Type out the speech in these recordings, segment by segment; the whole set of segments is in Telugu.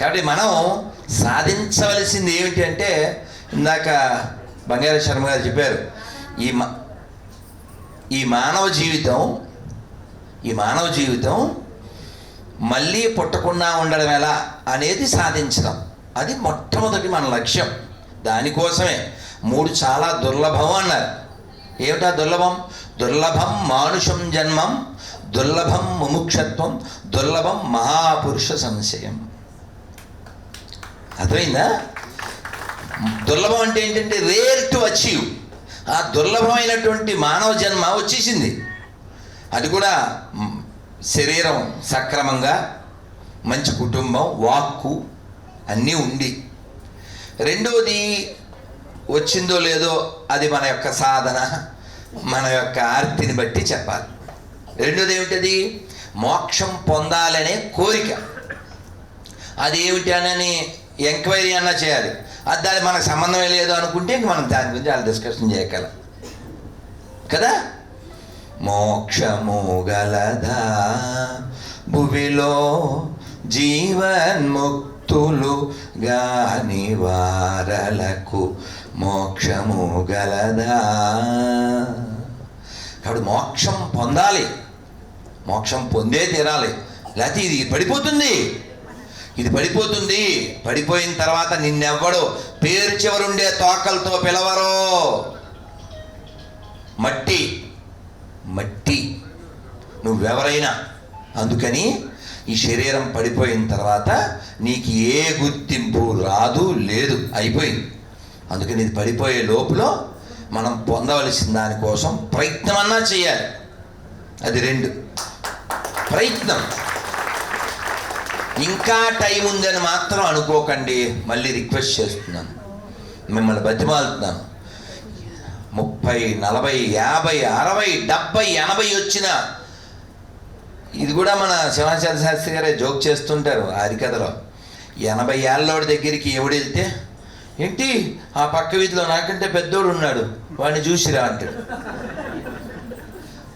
కాబట్టి మనం సాధించవలసింది ఏమిటి అంటే ఇందాక బంగారు శర్మ గారు చెప్పారు ఈ మా ఈ మానవ జీవితం ఈ మానవ జీవితం మళ్ళీ పుట్టకుండా ఉండడం ఎలా అనేది సాధించడం. అది మొట్టమొదటి మన లక్ష్యం. దానికోసమే మూడు చాలా దుర్లభం అన్నారు. ఏమిటా దుర్లభం? దుర్లభం మానుషం జన్మం దుర్లభం ముముక్షత్వం దుర్లభం మహాపురుష సంశయం. అర్థమైందా? దుర్లభం అంటే ఏంటంటే రేర్ టు అచీవ్ ఆ దుర్లభమైనటువంటి మానవ జన్మ వచ్చేసింది. అది కూడా శరీరం సక్రమంగా మంచి కుటుంబం వాక్కు అన్నీ ఉండి. రెండవది వచ్చిందో లేదో అది మన యొక్క సాధన మన యొక్క ఆర్తిని బట్టి చెప్పాలి. రెండోది ఏమిటది? మోక్షం పొందాలనే కోరిక. అది ఏమిటి అనని ఎంక్వైరీ అన్నా చేయాలి. అది దాని మనకు సంబంధమే లేదు అనుకుంటే ఇంక మనం దాని గురించి వాళ్ళు డిస్కషన్ చేయగలం కదా? మోక్షము గలదా? భువిలో జీవన్ముక్తులు గాని వారలకు మోక్షము గలదా? కాబట్టి మోక్షం పొందాలి. మోక్షం పొందే తీరాలి లేకపోతే ఇది పడిపోతుంది. ఇది పడిపోతుంది. పడిపోయిన తర్వాత నిన్నెవ్వడు పేరు చివరుండే తోకలతో పిలవరు. మట్టి మట్టి. నువ్వెవరైనా. అందుకని ఈ శరీరం పడిపోయిన తర్వాత నీకు ఏ గుర్తింపు రాదు లేదు అయిపోయింది. అందుకని ఇది పడిపోయే లోపల మనం పొందవలసిన దానికోసం ప్రయత్నం అన్నా చేయాలి. అది రెండు. ప్రయత్నం. ఇంకా టైం ఉందని మాత్రం అనుకోకండి. మళ్ళీ రిక్వెస్ట్ చేస్తున్నాను. మిమ్మల్ని బతిమాలుతున్నాను. ముప్పై నలభై యాభై అరవై డెబ్బై ఎనభై వచ్చిన ఇది కూడా మన శివాచార్య శాస్త్రి గారే జోక్ చేస్తుంటారు హరికథలో ఎనభై ఏళ్ళోడి దగ్గరికి ఎవడు వెళ్తే ఏంటి ఆ పక్క వీధిలో నాకంటే పెద్దోడు ఉన్నాడు వాడిని చూసిరా అంటాడు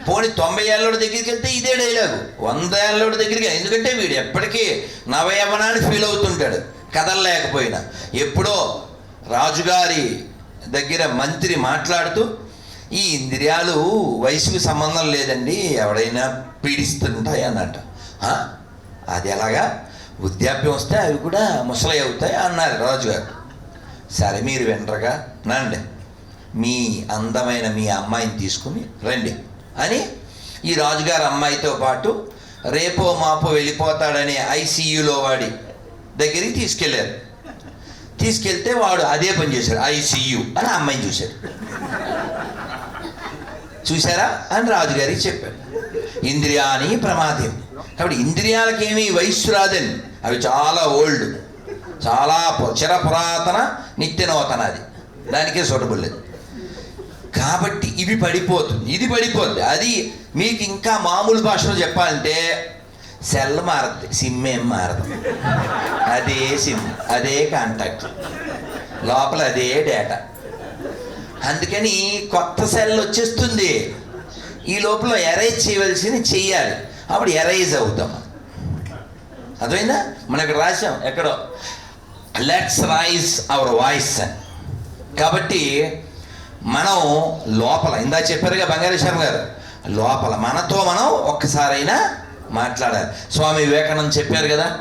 పోనీ తొంభై ఏళ్ళోడి దగ్గరికి వెళ్తే ఇదే డైలాగు వంద ఏళ్ళోడి దగ్గరికి ఎందుకంటే వీడు ఎప్పటికీ నవయవనాన్ని ఫీల్ అవుతుంటాడు కదలలేకపోయినా. ఎప్పుడో రాజుగారి దగ్గర మంత్రి మాట్లాడుతూ ఈ ఇంద్రియాలు వయసుకు సంబంధం లేదండి ఎవడైనా పీడిస్తుంటాయి అన్నట్ట. అది ఎలాగా? వృద్ధాప్యం వస్తే అవి కూడా ముసలి అవుతాయి అన్నారు రాజుగారు. సరే మీరు వినరగా. నండి. మీ అందమైన మీ అమ్మాయిని తీసుకుని రండి. అని ఈ రాజుగారి అమ్మాయితో పాటు రేపో మాపో వెళ్ళిపోతాడనే ఐసీయూలో వాడి దగ్గరికి తీసుకెళ్ళారు. తీసుకెళ్తే వాడు అదే పని చేశాడు ఐసీయూ అని అమ్మాయిని చూశాడు. చూసారా అని రాజుగారికి చెప్పాడు. ఇంద్రియాని ప్రమాదం. కాబట్టి ఇంద్రియాలకేమీ వయస్సు రాదని అవి చాలా ఓల్డ్. చాలా చిర పురాతన నిత్యనూతన అది. దానికే సూటబుల్ లేదు కాబట్టి ఇవి పడిపోతుంది ఇది పడిపోద్ది అది మీకు ఇంకా మామూలు భాషలో చెప్పాలంటే సెల్ మారద్ది సిమ్ ఏం మారదు. అదే సిమ్ అదే కాంటాక్ట్ లోపల అదే డేటా అందుకని కొత్త సెల్ వచ్చేస్తుంది. ఈ లోపల ఎరైజ్ చేయవలసింది చెయ్యాలి. అప్పుడు ఎరైజ్ అవుతాం. అర్థమైందా? మనం ఇక్కడ రాసాం ఎక్కడో. లెట్స్ రైజ్ అవర్ వాయిస్ అని కాబట్టి మనం లోపల ఇందా చెప్పారుగా బంగారు శర్మ గారు లోపల మనతో మనం ఒక్కసారైనా మాట్లాడాలి. స్వామి వివేకానంద చెప్పారు కదా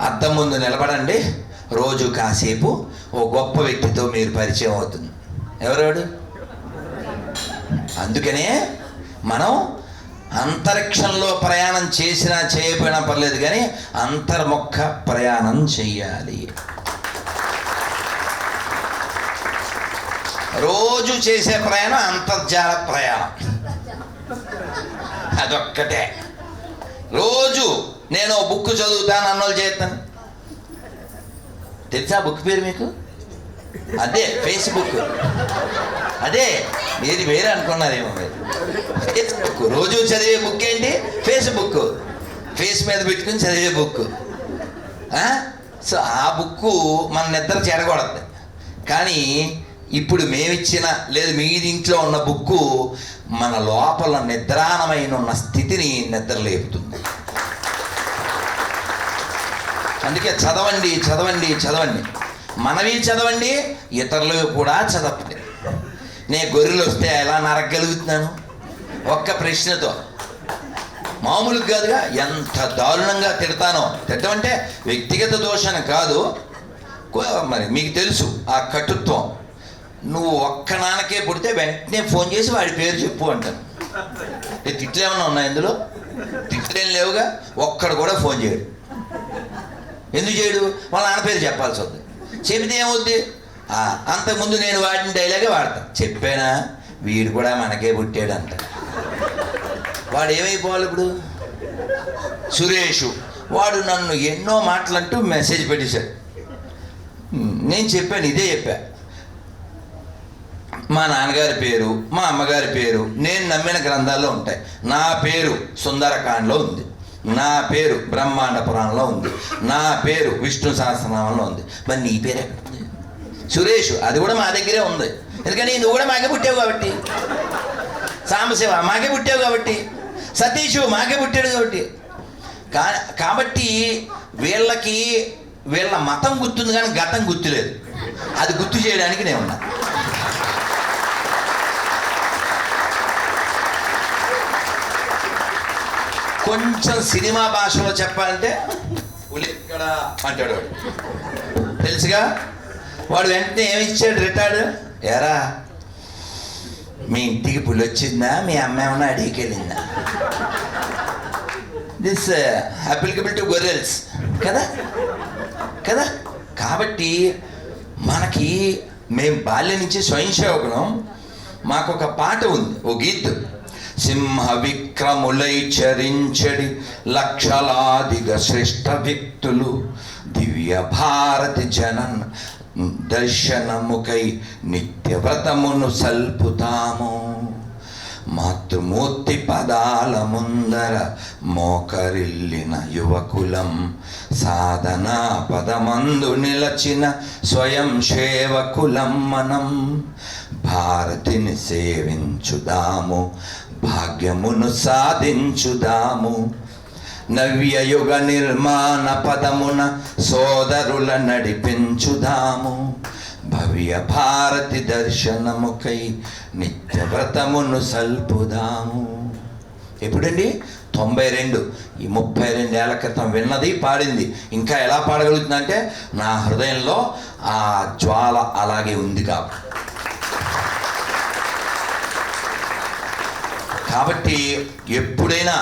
అద్దం ముందు నిలబడండి రోజు కాసేపు ఓ గొప్ప వ్యక్తితో మీరు పరిచయం అవుతుంది. ఎవరెవడు అందుకనే మనం అంతరిక్షంలో ప్రయాణం చేసినా చేయకపోయినా పర్లేదు కానీ అంతర్ముఖ ప్రయాణం చేయాలి రోజు చేసే ప్రయాణం అంతర్జాల ప్రయాణం. అదొక్కటే. రోజు నేను బుక్ చదువుతాను అన్నోళ్ళు చేస్తాను. తెలుసా బుక్ పేరు మీకు? అదే ఫేస్బుక్. అదే ఏది వేరే అనుకున్నారేమో మీరు. ఫేస్బుక్. రోజు చదివే బుక్ ఏంటి? ఫేస్బుక్. ఫేస్ మీద పెట్టుకుని చదివే బుక్. సో ఆ బుక్ మన నిద్ర చెడగొడద్ది కానీ ఇప్పుడు మేమిచ్చిన లేదు మీ ఇంట్లో ఉన్న బుక్కు మన లోపల నిద్రాణమైన ఉన్న స్థితిని నిద్రలేపుతుంది. అందుకే చదవండి చదవండి చదవండి. మనవి చదవండి ఇతరులు కూడా చదవండి నేను గొర్రెలు వస్తే ఎలా నరగలుగుతున్నాను ఒక్క ప్రశ్నతో. మామూలుగా కాదుగా ఎంత దారుణంగా తిడతానో. తిట్టమంటే వ్యక్తిగత దోషణ కాదు. మరి మీకు తెలుసు ఆ కటుత్వం. నువ్వు ఒక్క నాన్నకే పుడితే వెంటనే ఫోన్ చేసి వాడి పేరు చెప్పు అంటాను ఏ తిట్లు ఏమన్నా ఉన్నాయి ఇందులో? తిట్లేం లేవుగా ఒక్కడు కూడా ఫోన్ చేయడు. ఎందుకు చేయడు? వాళ్ళ నాన్న పేరు చెప్పాల్సి వద్దు. చెబితే ఏమవుద్ది? అంతకుముందు నేను వాడిన డైలాగే వాడతా. చెప్పానా? వీడు కూడా మనకే పుట్టాడు అంట వాడు ఏమైపోవాలి ఇప్పుడు? సురేషు. వాడు నన్ను ఎన్నో మాటలంటూ మెసేజ్ పెట్టేశాడు. నేను చెప్పాను ఇదే చెప్పాను మా నాన్నగారి పేరు మా అమ్మగారి పేరు నేను నమ్మిన గ్రంథాల్లో ఉంటాయి. నా పేరు సుందరకాండలో ఉంది. నా పేరు బ్రహ్మాండ పురాణంలో ఉంది. నా పేరు విష్ణు సహస్రనామంలో ఉంది. మరి నీ పేరు ఎక్కడ ఉంది? సురేష్ అది కూడా మా దగ్గరే ఉంది. ఎందుకని నువ్వు కూడా మాకే పుట్టావు కాబట్టి. సాంబశివ మాకే పుట్టావు కాబట్టి. సతీష్ మాకే పుట్టాడు కాబట్టి. కా కాబట్టి వీళ్ళకి వీళ్ళ మతం గుర్తుంది కానీ గతం గుర్తులేదు. అది గుర్తు చేయడానికి నేను ఉన్నా. కొంచెం సినిమా భాషలో చెప్పాలంటే ఉలిక్కడ అంటాడు వాడు. తెలుసుగా? వాడు వెంటనే ఏమి ఇచ్చాడు? రిటార్డ్? ఎరా మీ ఇంటికి పులి వచ్చిందా? మీ అమ్మ ఏమన్నా అడిగికి వెళ్ళిందా? దిస్ అప్లికబుల్ టు గొర్రెల్స్ కదా? కదా? కాబట్టి మనకి మేము బాల్యం నుంచి స్వయం సేవకులం. మాకు ఒక పాట ఉంది ఓ గీత్. సింహ విక్రములై చరించడి లక్షలాదిగ శ్రేష్ఠ వ్యక్తులు దివ్య భారతి జనన్ దర్శనముకై నిత్యవ్రతమును సల్పుతాము. మాతృమూర్తి పదాల ముందర మోకరిల్లిన యువకులం సాధనా పదమందు నిలచిన స్వయం సేవకులం మనం. భారతిని సేవించుదాము భాగ్యమును సాధించుదాము. నవ్యయుగ నిర్మాణ పదమున సోదరుల నడిపించుదాము. భవ్య భారతి దర్శనముకై నిత్యవ్రతమును సల్పుదాము. ఎప్పుడండి? తొంభై రెండు ఈ ముప్పై రెండేళ్ళ క్రితం విన్నది పాడింది. ఇంకా ఎలా పాడగలుగుతుందంటే నా హృదయంలో ఆ జ్వాల అలాగే ఉంది కాబట్టి కాబట్టి ఎప్పుడైనా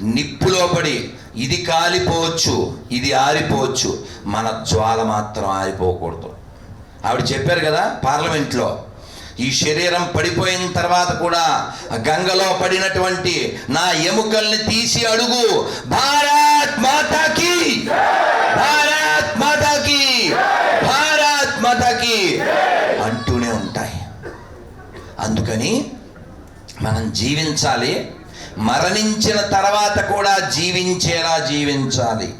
నిప్పులో పడి ఇది కాలిపోవచ్చు ఇది ఆరిపోవచ్చు మన జ్వాల మాత్రం ఆరిపోకూడదు. ఆవిడ చెప్పారు కదా పార్లమెంట్లో ఈ శరీరం పడిపోయిన తర్వాత కూడా గంగలో పడినటువంటి నా ఎముకల్ని తీసి అడుగు. భారత్ మాత భారత్ మాతాకి భారత్ మాతాకి అంటూనే ఉంటాయి అందుకని మనం జీవించాలి. మరణించిన తర్వాత కూడా జీవించేలా జీవించాలి.